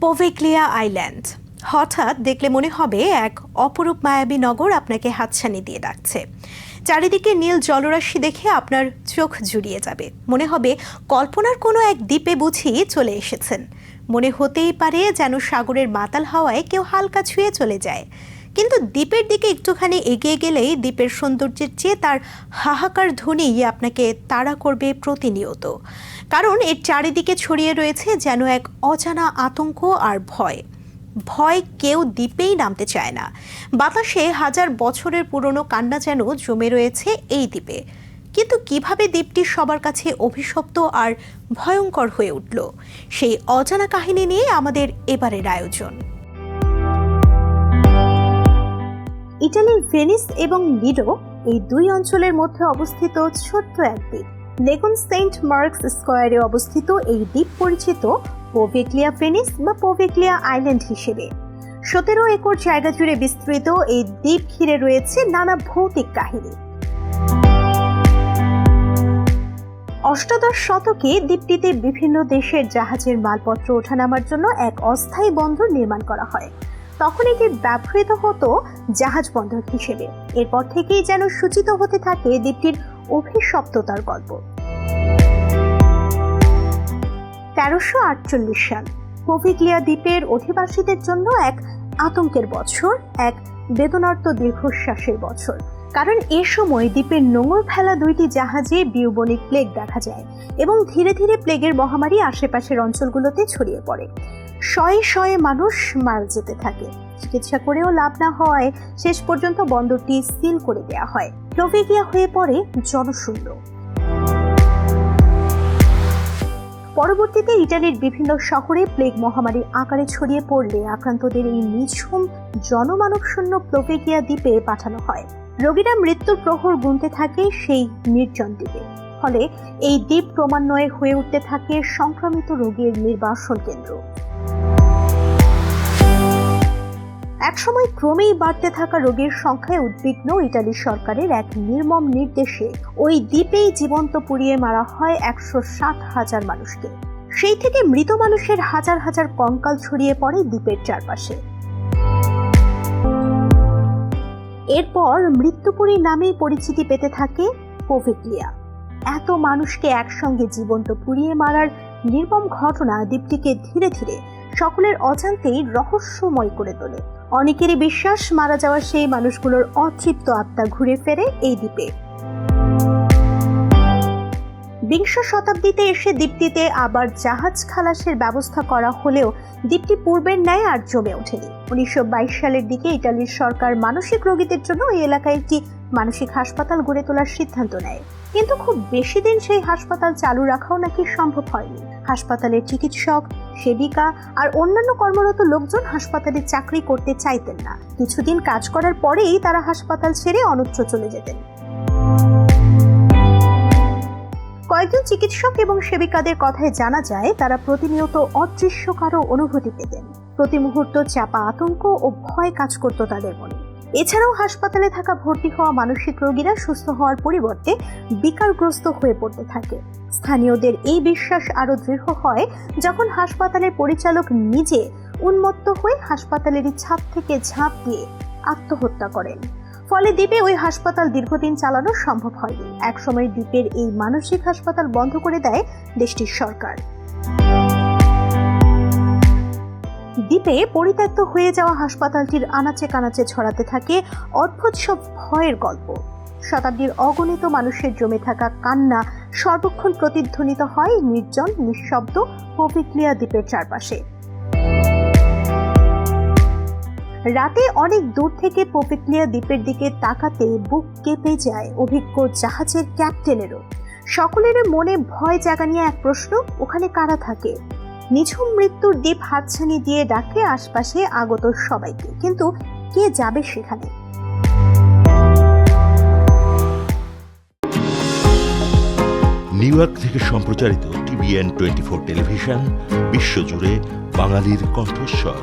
পোভেক্লিয়া island. হঠাৎ দেখলে মনে হবে এক অপরূপ মায়াবী নগর আপনাকে হাতছানি দিয়ে ডাকছে। চারিদিকে নীল জলরাশি দেখে আপনার চোখ জুড়িয়ে যাবে। মনে হবে কল্পনার কোনো এক দ্বীপে বুঝি চলে এসেছেন। মনে হতেই পারে যেন সাগরের মাতাল হাওয়ায় কেউ হালকা ছুঁয়ে চলে যায়। কিন্তু দ্বীপের দিকে একটুখানি এগিয়ে গেলেই দ্বীপের সৌন্দর্যের চেয়ে তার হাহাকার ধ্বনি আপনাকে তাড়া করবে প্রতিনিয়ত। কারণ এর চারিদিকে ছড়িয়ে রয়েছে যেন এক অজানা আতঙ্ক আর ভয়। ভয় কেউ দ্বীপেই নামতে চায় না। বাতাসে হাজার বছরের পুরনো কান্না যেন জমে রয়েছে এই দ্বীপে। কিন্তু কীভাবে দ্বীপটি সবার কাছে অভিশপ্ত আর ভয়ঙ্কর হয়ে উঠল, সেই অজানা কাহিনী নিয়ে আমাদের এবারের আয়োজন। ইটালির ভেনিস এবং লিডো এই দুই অঞ্চলের মধ্যে অবস্থিত ছোট্ট এক দ্বীপ লেগুন সেন্ট মার্কস স্কোয়ারে অবস্থিত এই দ্বীপ পরিচিত পোভেক্লিয়া ভেনিস বা পোভেক্লিয়া আইল্যান্ড হিসেবে। সতেরো একর জায়গা জুড়ে বিস্তৃত এই দ্বীপ ঘিরে রয়েছে নানা ভৌতিক কাহিনী। অষ্টাদশ শতকে দ্বীপটিতে বিভিন্ন দেশের জাহাজের মালপত্র ওঠানামার জন্য এক অস্থায়ী বন্দর নির্মাণ করা হয়। তখন এটি ব্যবহৃত হতো জাহাজ বন্দর হিসেবে। এরপর থেকেই যেন সূচিত হতে থাকে দ্বীপটির অভিশপ্ততার গল্প। তেরোশো আটচল্লিশ সাল পোভিগ্লিয়া দ্বীপের অধিবাসীদের জন্য এক আতঙ্কের বছর, এক বেদনার্ত দীর্ঘশ্বাসের বছর। কারণ এ সময় দ্বীপের নোঙর ফেলা দুইটি জাহাজে বিউবনিক প্লেগ দেখা যায় এবং ধীরে ধীরে প্লেগের মহামারী আশেপাশের অঞ্চলগুলোতে ছড়িয়ে পড়ে। শয়ে শয়ে মানুষ মারা যেতে থাকে। চিকিৎসা করেও লাভ না হওয়ায় শেষ পর্যন্ত বন্দরটি সিল করে দেওয়া হয়। প্লোভেগিয়া হয়ে পড়ে জনশূন্য। পরবর্তীতে ইটালির বিভিন্ন শহরে প্লেগ মহামারী আকারে ছড়িয়ে পড়লে আক্রান্তদের এই নিঝুম জনমানব শূন্য প্লোভেগিয়া দ্বীপে পাঠানো হয়। রোগীরা মৃত্যুর প্রহর গুনতে থাকে সেই নির্জন দ্বীপে। ফলে এই দ্বীপ ক্রমান্বয়ে হয়ে উঠতে থাকে সংক্রমিত রোগীর নির্বাসন কেন্দ্র। একসময় ক্রমেই বাড়তে থাকা রোগীর সংখ্যায় উদ্বিগ্ন ইটালি সরকারের এক নির্মম নির্দেশে ওই দ্বীপেই জীবন্ত পুড়িয়ে মারা হয় একশো ষাট হাজার মানুষকে। সেই থেকে মৃত মানুষের হাজার হাজার কঙ্কাল ছড়িয়ে পড়ে দ্বীপের চারপাশে। এরপর মৃত্যুপুরী নামেই পরিচিতি পেতে থাকে পোভিক্লিয়া এত মানুষকে একসঙ্গে জীবন্ত পুড়িয়ে মারার নির্মম ঘটনা দ্বীপটিকে ধীরে ধীরে সকলের অজান্তেই রহস্যময় করে তোলে। অনেকেরই বিশ্বাস, মারা যাওয়া সেই মানুষগুলোর অতৃপ্ত আত্মা ঘুরে ফেরে এই দ্বীপে। বিংশ শতাব্দীতে এসে দ্বীপটিতে আবার জাহাজ খালাসের ব্যবস্থা করা হলেও দ্বীপটি পূর্বের ন্যায় আর জমে ওঠেনি। উনিশশো বাইশ সালের দিকে ইটালির সরকার মানসিক রোগীদের জন্য এই এলাকায় একটি মানসিক হাসপাতাল গড়ে তোলার সিদ্ধান্ত নেয়। কিন্তু খুব বেশি দিন সেই হাসপাতাল চালু রাখাও নাকি সম্ভব হয়নি। হাসপাতালের চিকিৎসক, সেবিকা আর অন্যান্য কর্মরত লোকজন হাসপাতালে চাকরি করতে চাইতেন না। কিছুদিন কাজ করার পরেই তারা হাসপাতাল ছেড়ে অন্যত্র চলে যেতেন। কয়েকজন চিকিৎসক এবং সেবিকাদের কথায় জানা যায়, তারা প্রতিনিয়ত অদৃশ্য কারও অনুভূতি পেতেন। প্রতি মুহূর্ত চাপা আতঙ্ক ও ভয় কাজ করত তাদের মনে। এছাড়াও হাসপাতালে থাকা ভর্তি হওয়া মানসিক রোগীরা সুস্থ হওয়ার পরিবর্তে বিকারগ্রস্ত হয়ে পড়তে থাকে। স্থানীয়দের এই বিশ্বাস আরও দৃঢ় হয় যখন হাসপাতালের পরিচালক নিজে উন্মত্ত হয়ে হাসপাতালেরই ছাদ থেকে ঝাঁপ দিয়ে আত্মহত্যা করেন। ফলে দ্বীপে ওই হাসপাতাল দীর্ঘদিন চালানো সম্ভব হয়নি। একসময় দ্বীপের এই মানসিক হাসপাতাল বন্ধ করে দেয় দেশটির সরকার। দ্বীপে পরিত্যক্ত হয়ে যাওয়া হাসপাতালটির আনাচে কানাচে ছড়াতে থাকে অদ্ভুত সব ভয়ের গল্প। শতাব্দীর অগণিত মানুষের জমে থাকা কান্না সর্বক্ষণ প্রতিধ্বনিত হয় নির্জন, নিঃশব্দ পবিক্লিয়া দ্বীপের চারপাশে। রাতে অনেক দূর থেকে পপিক্লিয়া দ্বীপের দিকে তাকাতে বুক কেঁপে যায় অভিজ্ঞ জাহাজের ক্যাপ্টেনেরও। সকলের মনে ভয় জাগানিয়ে এক প্রশ্ন, ওখানে কারা থাকে? নিঝুম মৃত্যুর দ্বীপ হাতছানি দিয়ে ডাকে আশপাশে আগত সবাইকে। কিন্তু কে যাবে সেখানে? নিউ ইয়র্ক থেকে সম্প্রচারিত টিভিএন টোয়েন্টি ফোর টেলিভিশন, বিশ্বজুড়ে বাঙালির কণ্ঠস্বর।